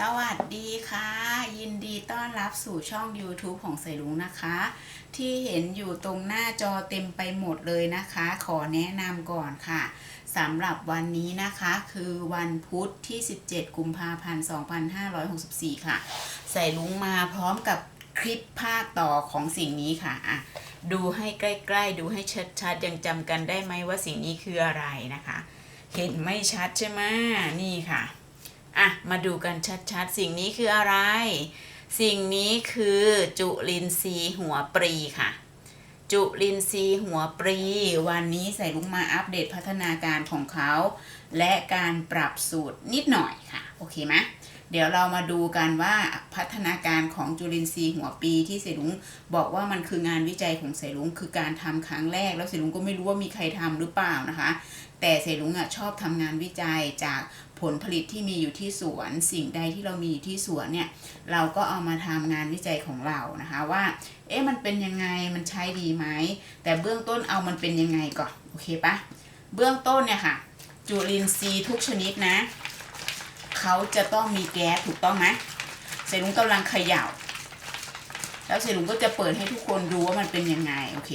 สวัสดีค่ะ ยินดีต้อนรับสู่ช่อง YouTube ของใสลุงนะคะ ที่เห็นอยู่ตรงหน้าจอเต็มไปหมดเลยนะคะ ขอแนะนำก่อนค่ะสำหรับวันนี้นะคะคือวันพุธที่ 17 กุมภาพันธ์ 2564 ค่ะ ใส่ลุงมาพร้อมกับคลิปภาคต่อของสิ่งนี้ค่ะอะดูให้ใกล้ๆ ดูให้ชัดๆ ยังจำกันได้ไหมว่าสิ่งนี้คืออะไรนะคะ เห็นไม่ชัดใช่ไหมนี่ค่ะ อะ มาดูกันชัดๆ สิ่งนี้คืออะไร สิ่งนี้คือจุลินทรีย์หัวปรีค่ะ จุลินทรีย์หัวปรี วันนี้ใส่ลุงมาอัปเดตพัฒนาการของเขา และการปรับสูตรนิดหน่อยค่ะ โอเคไหมเดี๋ยวเรามาดูกันว่าพัฒนาการของจุลินทรีย์หัวปีที่เสลุงบอกว่ามันคืองานวิจัยของเสลุงคือการทำครั้งแรก แล้วเสลุงก็ไม่รู้ว่ามีใครทำหรือเปล่านะคะ แต่เสลุงอะชอบทำงานวิจัยจาก ผลผลิตที่มีอยู่ที่สวน สิ่งใดที่เรามีอยู่ที่สวนเนี่ยเราก็เอามาทำงานวิจัยของเรานะคะว่าเอ๊ะมันเป็นยังไงมันใช้ดีไหมแต่เบื้องต้นเอามันเป็นยังไงก่อนโอเคปะเบื้องต้นเนี่ยค่ะ จุลินทรีย์ทุกชนิดนะเขาจะต้องมีแก๊สถูกต้องไหมเสลุงกำลังเขย่า แล้วเสลุงก็จะเปิดให้ทุกคนดูว่ามันเป็นยังไงโอเค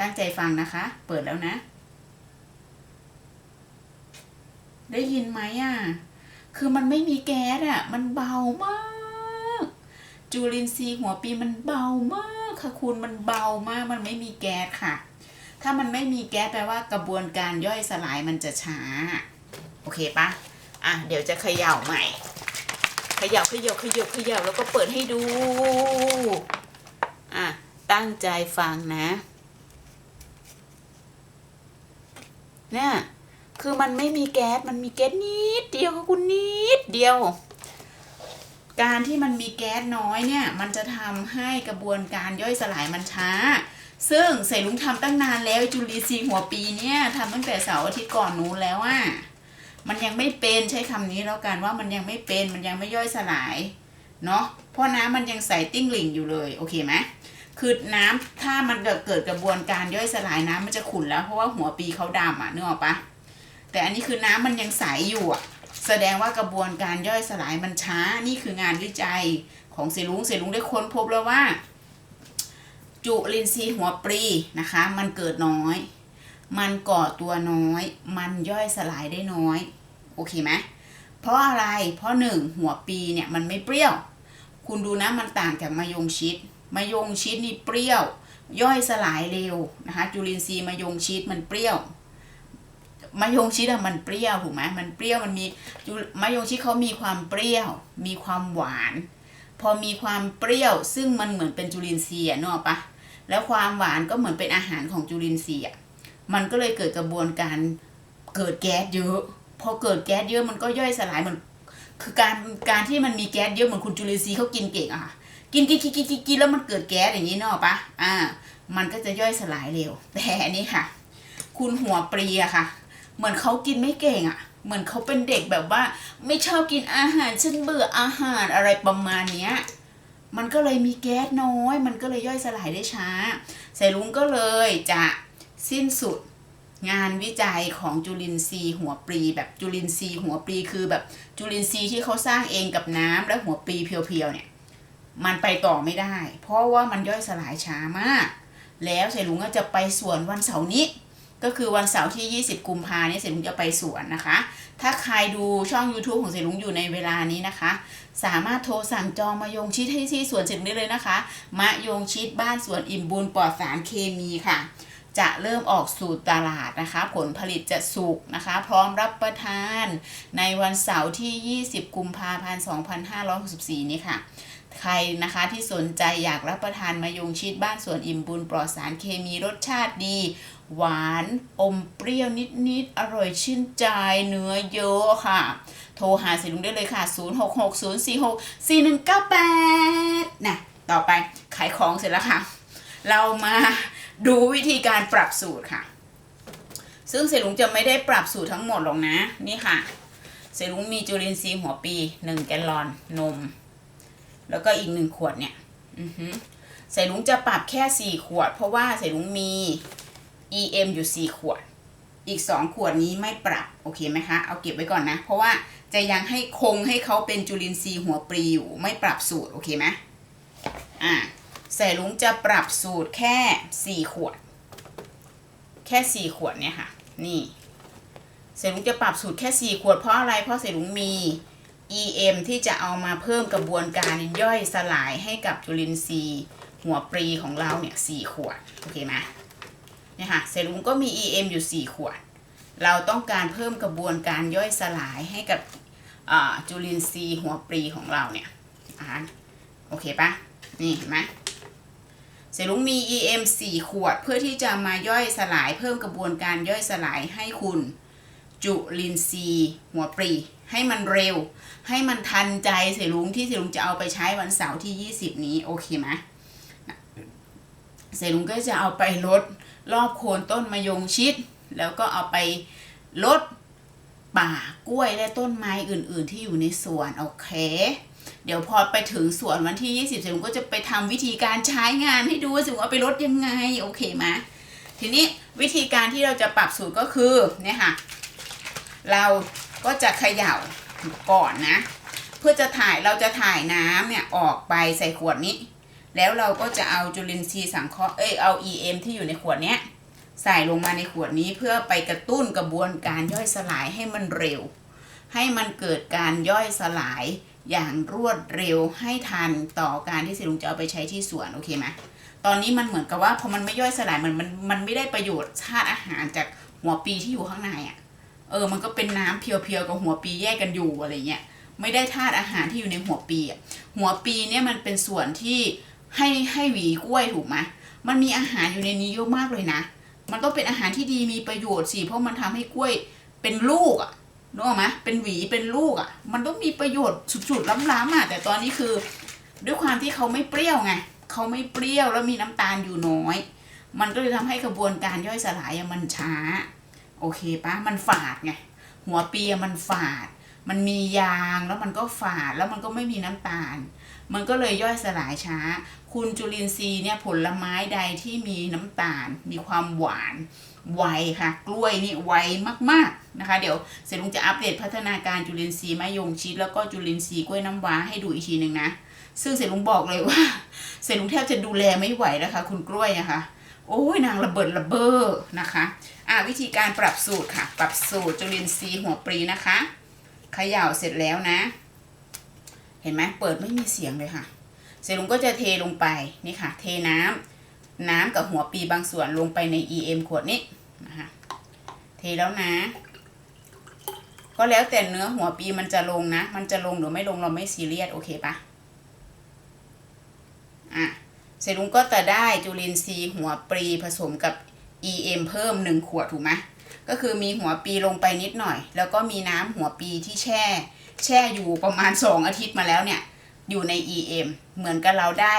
ตั้งใจฟังนะคะ เปิดแล้วนะ ได้ยินไหมอะ คือมันไม่มีแก๊สอะ มันเบามาก จุลินทรีย์หัวปีมันเบามากค่ะคุณ มันเบามาก มันไม่มีแก๊สค่ะ ถ้ามันไม่มีแก๊สแปลว่ากระบวนการย่อยสลายมันจะช้า โอเคปะอะ เดี๋ยวจะเขย่าใหม่ เขย่าเขย่าเขย่าเขย่าแล้วก็เปิดให้ดู อะ ตั้งใจฟังนะ เนี่ย คือมันไม่มีแก๊สมันมีแก๊สนิดเดียวค่ะคุณนิดเดียว การที่มันมีแก๊สน้อยเนี่ย มันจะทำให้กระบวนการย่อยสลายมันช้า ซึ่งใส่ลุงทำตั้งนานแล้วจุลินทรีหัวปีเนี่ยทำตั้งแต่เสาร์อาทิตย์ก่อนนู้นแล้วอะมันยังไม่เป็นใช้คำนี้แล้วกันว่ามันยังไม่เป็นมันยังไม่ย่อยสลายเนาะเพราะน้ำมันยังใส่ติ้งหลิงอยู่เลยโอเคไหมคือน้ำถ้ามันเกิดกระบวนการย่อยสลายน้ำมันจะขุ่นแล้วเพราะว่าหัวปีเขาดำอะนึกออกปะ แต่อันนี้คือน้ำมันยังใสอยู่อะแสดงว่ากระบวนการย่อยสลายมันช้า นี่คืองานวิจัยของเซลุงเซลุงได้ค้นพบแล้วว่า จุลินทรีย์หัวปรีนะคะ มันเกิดน้อย มันก่อตัวน้อย มันย่อยสลายได้น้อย โอเคไหมเพราะอะไร เพราะหนึ่งหัวปีเนี่ยมันไม่เปรี้ยว คุณดูนะมันต่างจากมะยงชิดมะยงชิดนี่เปรี้ยว ย่อยสลายเร็วนะคะ จุลินทรีย์มะยงชิดมันเปรี้ยว มะยงชิดอะมันเปรี้ยวถูกไหมมันเปรี้ยวมันมีมะยงชิดเขามีความเปรี้ยว มีความหวาน พอมีความเปรี้ยวซึ่งมันเหมือนเป็นจุลินทรีย์อะนึกออกปะแล้วความหวานก็เหมือนเป็นอาหารของจุลินทรีย์มันก็เลยเกิดกระบวนการเกิดแก๊สเยอะ พอเกิดแก๊สเยอะมันก็ย่อยสลายเหมือนคือการการที่มันมีแก๊สเยอะเหมือนคุณจุลินทรีย์เขากินเก่งอะค่ะกินกินกินกินกินแล้วมันเกิดแก๊สอย่างนี้เนอะปะอ่า มันก็จะย่อยสลายเร็ว แต่อันนี้ค่ะ คุณหัวปรีอะค่ะ เหมือนเขากินไม่เก่งอะ่ะ เหมือนเขาเป็นเด็กแบบว่า ไม่ชอบกินอาหารฉันเบื่ออาหารอะไรประมาณเนี้ยมันก็เลยมีแก๊สน้อย มันก็เลยย่อยสลายได้ช้าใส่ลุงก็เลยจะสิ้นสุดงานวิจัยของจุลินทรีย์หัวปลีแบบจุลินทรีย์หัวปลีคือแบบจุลินทรีย์ที่เขาสร้างเองกับน้ำและหัวปลีเพียวๆเนี่ย มันไปต่อไม่ได้ เพราะว่ามันย่อยสลายช้ามาก แล้วใส่ลุงก็จะไปสวนวันเสาร์นี้ ก็คือวันเสาร์ที่ 20 กุมภาเนี่ยเสร็จลุงจะไปสวนนะคะ ถ้าใครดูช่อง YouTube ของเสร็จลุงอยู่ในเวลานี้นะคะ สามารถโทรสั่งจองมายงชิดให้ที่สวนเสร็จลุงได้เลยนะคะ มะยงชิดบ้านสวนอิ่มบุญปลอดสารเคมีค่ะ จะเริ่มออกสู่ตลาดนะคะ ผลผลิตจะสุกนะคะ พร้อมรับประทานในวันเสาร์ที่ 20 กุมภาพันธ์ 2564 นี้ค่ะ ใครนะคะที่สนใจอยากรับประทานมายงชิดบ้านสวนอิ่มบุญปลอดสารเคมีรสชาติดี หวานอมเปรี้ยวนิด ๆ อร่อยชื่นใจเนื้อเยอะค่ะ โทรหาสิลุงได้เลยค่ะ 0660464198นะต่อไปขายของเสร็จแล้วค่ะ เรามา ดูวิธีการปรับสูตรค่ะ ซึ่งเสลุงจะไม่ได้ปรับสูตรทั้งหมดหรอกนะ นี่ค่ะ เสลุงมีจุลินทรีย์หัวปี1แกลลอนนม แล้วก็อีกหนึ่งขวดเนี่ยอือฮึใส่ลุงจะปรับแค่สี่ขวด เพราะว่าใส่ลุงมี EM อยู่สี่ขวด อีกสองขวดนี้ไม่ปรับโอเคไหมคะ เอาเก็บไว้ก่อนนะ เพราะว่าจะยังให้คงให้เขาเป็นจุลินทรีย์หัวปลีอยู่ไม่ปรับสูตรโอเคไหมอ่า ใส่ลุงจะปรับสูตรแค่สี่ขวด แค่สี่ขวดเนี่ยค่ะ นี่เสลุงจะปรับสูตรแค่สี่ขวดเพราะอะไร เพราะเสลุงมี EM ที่จะเอามาเพิ่มกระบวนการย่อยสลายให้กับจุลินทรีย์ หัวปลีของเราเนี่ยสี่ขวด โอเคไหมเนี่ยค่ะเซรุมก็มี EM อยู่ 4 ขวด เราต้องการเพิ่มกระบวนการย่อยสลายให้กับจุลินทรีย์หัวปลีของเราเนี่ยอ่าโอเคปะนี่เห็นไหม เซรุมมี EM 4 ขวด เพื่อที่จะมาย่อยสลายเพิ่มกระบวนการย่อยสลายให้คุณ จุลินทรีย์ หัวปลีให้มันเร็ว ให้มันทันใจเสรุงที่เสรุงจะเอาไปใช้วันเสาร์ที่ 20 นี้ โอเคไหมเสรุงก็จะเอาไปลดรอบโคนต้นมะยงชิด แล้วก็เอาไปลดป่ากล้วยและต้นไม้อื่น ๆ ที่อยู่ในสวน โอเค เดี๋ยวพอไปถึงสวนวันที่ 20เสรุงก็จะไปทำวิธีการใช้งานให้ดูว่าสรุงเอาไปลดยังไงโอเคไหมทีนี้วิธีการที่เราจะปรับสูตรก็คือเนี่ยค่ะ เราก็จะเขย่าก่อนนะ เพื่อจะถ่ายเราจะถ่ายน้ำเนี่ยออกไปใส่ขวดนี้ แล้วเราก็จะเอาจุลินทรีย์สังเคราะห์เอ้ยเอา EM ที่อยู่ในขวดเนี้ยใส่ลงมาในขวดนี้เพื่อไปกระตุ้นกระบวนการย่อยสลายให้มันเร็ว ให้มันเกิดการย่อยสลาย อย่างรวดเร็วให้ทันต่อการที่สิลุงจะเอาไปใช้ที่สวนโอเคไหมตอนนี้มันเหมือนกับว่าพอมันไม่ย่อยสลายมันมันมันไม่ได้ประโยชน์ชาติอาหารจากหัวปีที่อยู่ข้างในอะ่ะ เออ มันก็เป็นน้ำเพียวๆกับหัวปีแยกกันอยู่อะไรเงี้ยไม่ได้ธาตุอาหารที่อยู่ในหัวปีอะหัวปีเนี่ยมันเป็นส่วนที่ให้ให้หวีกล้วยถูกไหมมันมีอาหารอยู่ในนี้เยอะมากเลยนะ มันต้องเป็นอาหารที่ดีมีประโยชน์สิเพราะมันทำให้กล้วยเป็นลูกอะ นึกออกไหมเป็นหวีเป็นลูกอะ มันต้องมีประโยชน์สุดๆล้ำๆอะ แต่ตอนนี้คือด้วยความที่เขาไม่เปรี้ยวไงเขาไม่เปรี้ยวแล้วมีน้ำตาลอยู่น้อย มันก็เลยทำให้กระบวนการย่อยสลายมันช้า โอเคปะมันฝาดไงหัวเปียมันฝาด มันมียางแล้วมันก็ฝาดแล้วมันก็ไม่มีน้ำตาล มันก็เลยย่อยสลายช้า คุณจุลินทรีย์เนี่ยผลไม้ใดที่มีน้ำตาล มีความหวานไวค่ะ กล้วยนี่ไวมากๆนะคะ เดี๋ยวเสร็จลุงจะอัปเดตพัฒนาการจุลินทรีย์มะยงชิดแล้วก็จุลินทรีย์กล้วยน้ำว้าให้ดูอีกทีหนึ่งนะ ซึ่งเสร็จลุงบอกเลยว่า เสร็จลุงแทบจะดูแลไม่ไหวแล้วค่ะคุณกล้วยอะคะโอ้ยนางระเบิดระเบ้อนะคะอะวิธีการปรับสูตรค่ะ ปรับสูตรจุลินทรีย์หัวปรีนะคะเขย่าเสร็จแล้วนะ เห็นไหมเปิดไม่มีเสียงเลยค่ะ เสร็จลุงก็จะเทลงไปนี่ค่ะ เทน้ำน้ำกับหัวปีบางส่วนลงไปใน EM ขวดนี้นะคะเทแล้วนะ ก็แล้วแต่เนื้อหัวปีมันจะลงนะ มันจะลงหรือไม่ลงเราไม่ซีเรียสโอเคปะอะเสร็จลุงก็จะได้จุลินทรีย์หัวปรีผสมกับ EM เพิ่ม1ขวดถูกไหมก็คือมีหัวปีลงไปนิดหน่อย แล้วก็มีน้ำหัวปีที่แช่ แช่อยู่ประมาณ 2 อาทิตย์มาแล้วเนี่ย อยู่ใน EM เหมือนกับเราได้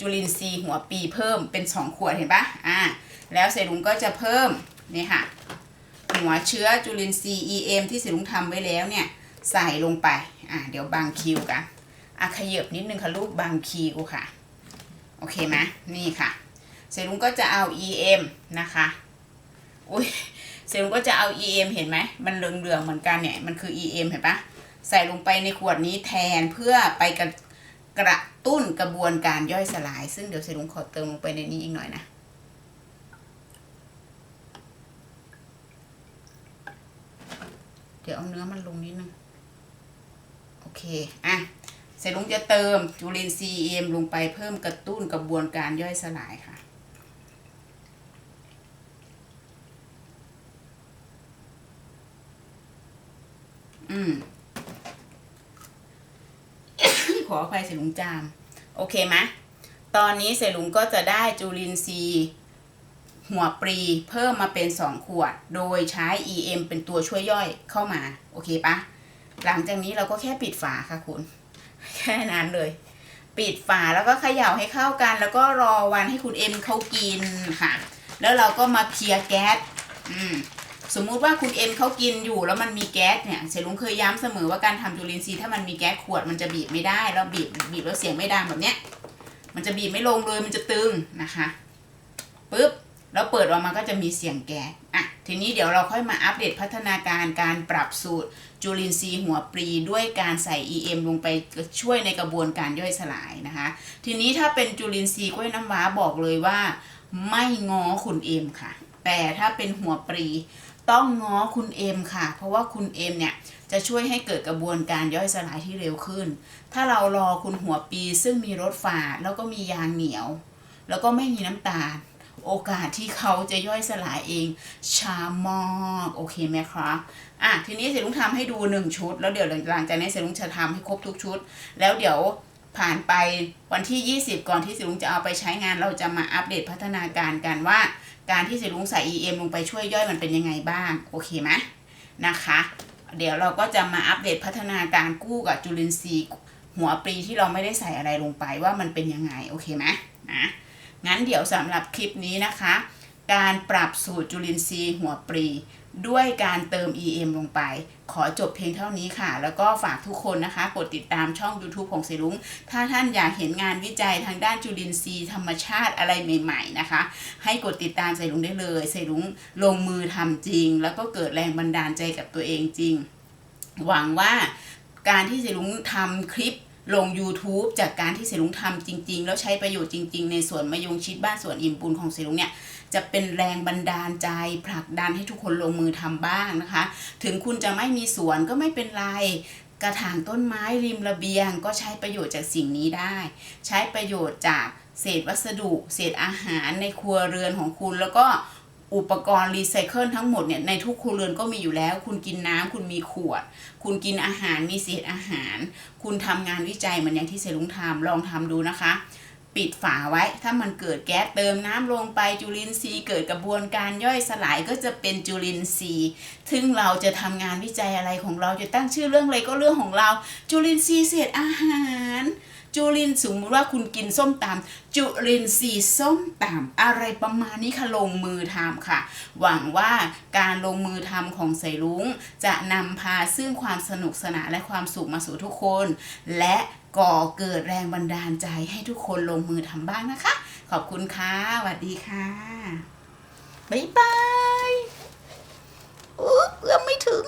จุลินทรีย์หัวปีเพิ่มเป็น 2 ขวดเห็นปะอ่า แล้วเสร็จลุงก็จะเพิ่มนี่ค่ะ หัวเชื้อจุลินทรีย์ EM ที่เสร็จลุงทำไว้แล้วเนี่ย ใส่ลงไป อ่า เดี๋ยวบางคิวกันอะขยับนิดนึงค่ะลูกบางคิวค่ะ โอเคไหมนี่ค่ะเสร็จลุงก็จะเอา EM นะคะ อุ้ยเสร็จลุงก็จะเอา EM เห็นไหม มันเหลืองๆเหมือนกันเนี่ย มันคือ EM เห็นปะ ใส่ลงไปในขวดนี้แทนเพื่อไปกระกระตุ้นกระบวนการย่อยสลาย ซึ่งเดี๋ยวเสร็จลุงขอเติมลงไปในนี้อีกหน่อยนะ เดี๋ยวเอาเนื้อมันลงนิดนึง โอเค อะเสร็จลุงจะเติมจุลินทรีย์ EM ลงไปเพิ่มกระตุ้นกระบวนการย่อยสลายค่ะอืม ขออภัยเสลุงจาม โอเคไหมตอนนี้เสลุงก็จะได้จุลินทรีย์หัวปรีเพิ่มมาเป็น 2 ขวด โดยใช้ EM เป็นตัวช่วยย่อยเข้ามา โอเคปะหลังจากนี้เราก็แค่ปิดฝาค่ะคุณ แค่นั้นเลย ปิดฝาแล้วก็เขย่าให้เข้ากัน แล้วก็รอวันให้คุณเอ็มเขากินค่ะ แล้วเราก็มาเคลียร์แก๊สอืม สมมุติว่าคุณเอ็มเขากินอยู่แล้วมันมีแก๊สเนี่ยเสลุงเคยย้ำเสมอว่าการทำจุลินทรีย์ถ้ามันมีแก๊สขวดมันจะบีบไม่ได้แล้วบีบบีบแล้วเสียงไม่ดังแบบเนี้ยมันจะบีบไม่ลงเลยมันจะตึงนะคะปึ๊บแล้วเปิดออกมาก็จะมีเสียงแก๊สอะทีนี้เดี๋ยวเราค่อยมาอัปเดตพัฒนาการการปรับสูตรจุลินทรีย์หัวปรีด้วยการใส่ EM ลงไปช่วยในกระบวนการย่อยสลายนะคะ ทีนี้ถ้าเป็นจุลินทรีย์กล้วยน้ำว้าบอกเลยว่า ไม่ง้อคุณเอ็มค่ะ แต่ถ้าเป็นหัวปรี ต้องง้อคุณเอ็มค่ะ เพราะว่าคุณเอ็มเนี่ยจะช่วยให้เกิดกระบวนการย่อยสลายที่เร็วขึ้น ถ้าเรารอคุณหัวปีซึ่งมีรสฝาดแล้วก็มียางเหนียว แล้วก็ไม่มีน้ำตาล โอกาสที่เขาจะย่อยสลายเองช้ามากโอเคไหมครับอะทีนี้เสรุงทำให้ดูหนึ่งชุด แล้วเดี๋ยวหลังจากนี้เสรุงจะทำให้ครบทุกชุด แล้วเดี๋ยว ผ่านไปวันที่ 20 ก่อนที่สร็จลุงจะเอาไปใช้งานเราจะมาอัปเดตพัฒนาการกันว่า การที่สร็จลุงใส่ EM ลงไปช่วยย่อยมันเป็นยังไงบ้าง โอเคไหมนะคะ เดี๋ยวเราก็จะมาอัปเดตพัฒนาการกู้กับจุลินทรีย์หัวปลีที่เราไม่ได้ใส่อะไรลงไปว่ามันเป็นยังไง โอเคไหมนะงั้นเดี๋ยวสำหรับคลิปนี้นะคะ การปรับสูตรจุลินทรีย์หัวปรี ด้วยการเติม EM ลงไป ขอจบเพียงเท่านี้ค่ะ แล้วก็ฝากทุกคนนะคะ กดติดตามช่อง YouTube ของเซรุ้งถ้าท่านอยากเห็นงานวิจัยทางด้านจุลินทรีย์ธรรมชาติอะไรใหม่ๆนะคะ ให้กดติดตามเซรุ้งได้เลยเซรุ้งลงมือทำจริง แล้วก็เกิดแรงบันดาลใจกับตัวเองจริง หวังว่าการที่เสลุงทำคลิป ลง YouTube จากการที่เสลุงทำจริง ๆ แล้วใช้ประโยชน์จริง ๆ ในสวนมะยงชิดบ้านสวนอิ่มบุญของเสลุงเนี่ยจะเป็นแรงบันดาลใจผลักดันให้ทุกคนลงมือทำบ้างนะคะ ถึงคุณจะไม่มีสวนก็ไม่เป็นไรกระถางต้นไม้ริมระเบียง ก็ใช้ประโยชน์จากสิ่งนี้ได้ ใช้ประโยชน์จากเศษวัสดุ เศษอาหารในครัวเรือนของคุณแล้วก็ อุปกรณ์รีไซเคิลทั้งหมดเนี่ยในทุกครัวเรือนก็มีอยู่แล้ว คุณกินน้ำคุณมีขวด คุณกินอาหารมีเศษอาหาร คุณทำงานวิจัยเหมือนอย่างที่เซรุงทำลองทำดูนะคะ ปิดฝาไว้ถ้ามันเกิดแก๊สเติมน้ำลงไปจุลินทรีย์เกิดกระบวนการย่อยสลายก็จะเป็นจุลินทรีย์ซึ่งเราจะทำงานวิจัยอะไรของเราจะตั้งชื่อเรื่องอะไรก็เรื่องของเรา จุลินทรีย์เศษอาหาร จุลินสมมติว่าคุณกินส้มตำจุลินทรีย์ส้มตำอะไรประมาณนี้ค่ะลงมือทำค่ะ หวังว่าการลงมือทำของใส่ลุงจะนำพาซึ่งความสนุกสนานและความสุขมาสู่ทุกคน และก่อเกิดแรงบันดาลใจให้ทุกคนลงมือทำบ้างนะคะ ขอบคุณค่ะสวัสดีค่ะบ๊ายบายอุ๊บเอื้อมไม่ถึง